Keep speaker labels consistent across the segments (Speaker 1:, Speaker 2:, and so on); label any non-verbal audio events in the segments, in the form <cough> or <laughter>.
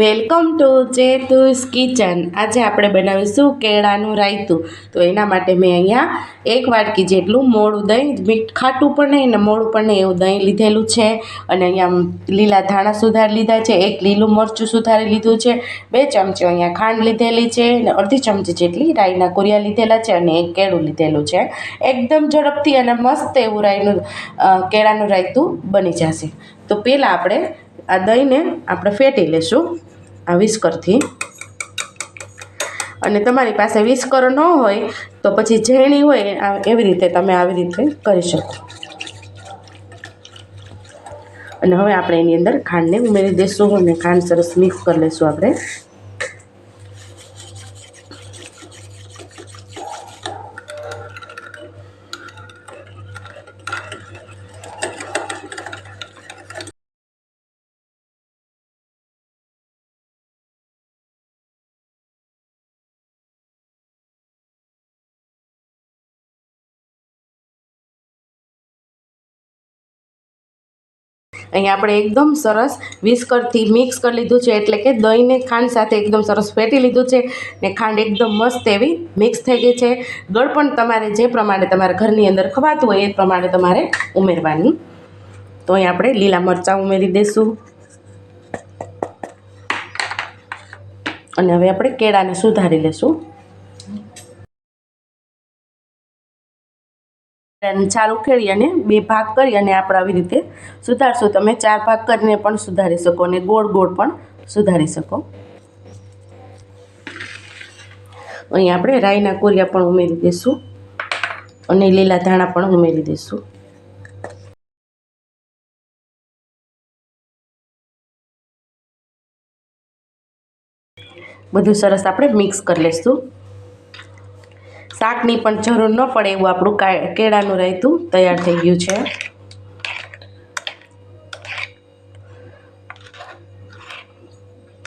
Speaker 1: Welcome to ચેતુસ kitchen. આજે આપણે બનાવીશું કેળાનું રાયતું. તો એના માટે મેં અહીંયા એક વાટકી જેટલું મોળું દહીં, મીઠ ખાટું પણ નહીં અને મોળું પણ નહીં એવું દહીં લીધેલું છે. અને અહીંયા લીલા ધાણા સુધારી લીધા છે, એક લીલું મરચું સુધારી લીધું છે, બે ચમચી અહીંયા ખાંડ લીધેલી છે અને અડધી ચમચી જેટલી રાઈના કુરિયા લીધેલા છે અને એક કેળું લીધેલું છે. એકદમ ઝડપથી અને મસ્ત એવું રાઈનું કેળાનું રાયતું બની જશે. તો પહેલાં આપણે આ દહીંને આપણે ફેટી લેશું. આ વિસ્કરથી. અને તમારી પાસે વિસ્કર ન હોય તો પછી ઝેણી હોય, આ એવી રીતે તમે આવી રીતે કરી શકો? અને હવે આપણે એની અંદર ખાંડને ઉમેરી દઈશું અને ખાંડ સરસ મિક્સ કરી લઈશું આપણે. અહીંયા આપણે એકદમ સરસ વિસ્કરથી મિક્સ કરી લીધું છે, એટલે કે દહીંને ખાંડ સાથે એકદમ સરસ ફેટી લીધું છે ને ખાંડ એકદમ મસ્ત એવી મિક્સ થઈ ગઈ છે. ગળપણ તમારે જે પ્રમાણે તમારા ઘરની અંદર ખવાતું હોય એ પ્રમાણે તમારે ઉમેરવાનું. તો અહીં આપણે લીલા મરચાં ઉમેરી દઈશું અને હવે આપણે કેળાને સુધારી લઈશું છાલ ઉખેડી અને બે ભાગ કરી અને આપણે આવી રીતે સુધારશો. તમે ચાર ભાગ કરીને પણ સુધારી શકો અને ગોળ ગોળ પણ સુધારી શકો. અહીં આપણે રાઈના કોરિયા પણ ઉમેરી દઈશું અને લીલા ધાણા પણ ઉમેરી દઈશું બધું સરસ આપણે મિક્સ કરી લઈશું શાકની પણ જરૂર ન પડે એવું આપણું કેળાનું રાયતું તૈયાર થઈ ગયું છે.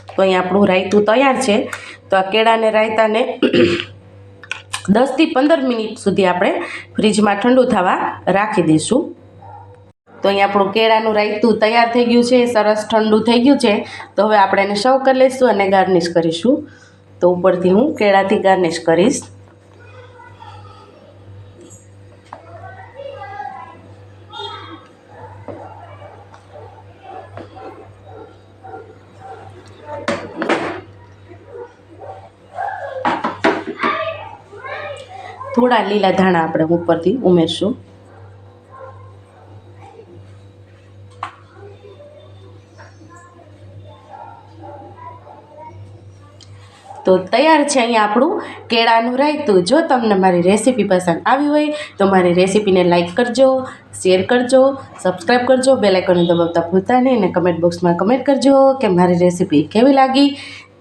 Speaker 1: તો અહીં આપણું રાયતું તૈયાર છે. તો આ કેળાને રાયતાને <coughs> દસથી પંદર મિનિટ સુધી આપણે ફ્રીજમાં ઠંડુ થવા રાખી દઈશું. તો અહીં આપણું કેળાનું રાયતું તૈયાર થઈ ગયું છે, સરસ ઠંડુ થઈ ગયું છે. તો હવે આપણે એને સર્વ કરી લઈશું અને ગાર્નિશ કરીશું. તો ઉપરથી હું કેળાથી ગાર્નિશ કરીશ. થોડા લીલા ધાણા આપણે ઉપરથી ઉમેરશું. તો તૈયાર છે અહીંયા આપણું કેળાનું રાયતું. જો તમને મારી રેસીપી પસંદ આવી હોય તો મારી રેસીપીને લાઇક કરજો, શેર કરજો સબસ્ક્રાઈબ કરજો બેલાઇકોને દબાવતા ભૂલતા નહીં અને કમેન્ટ બોક્સમાં કમેન્ટ કરજો કે મારી રેસીપી કેવી લાગી.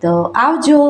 Speaker 1: તો આવજો.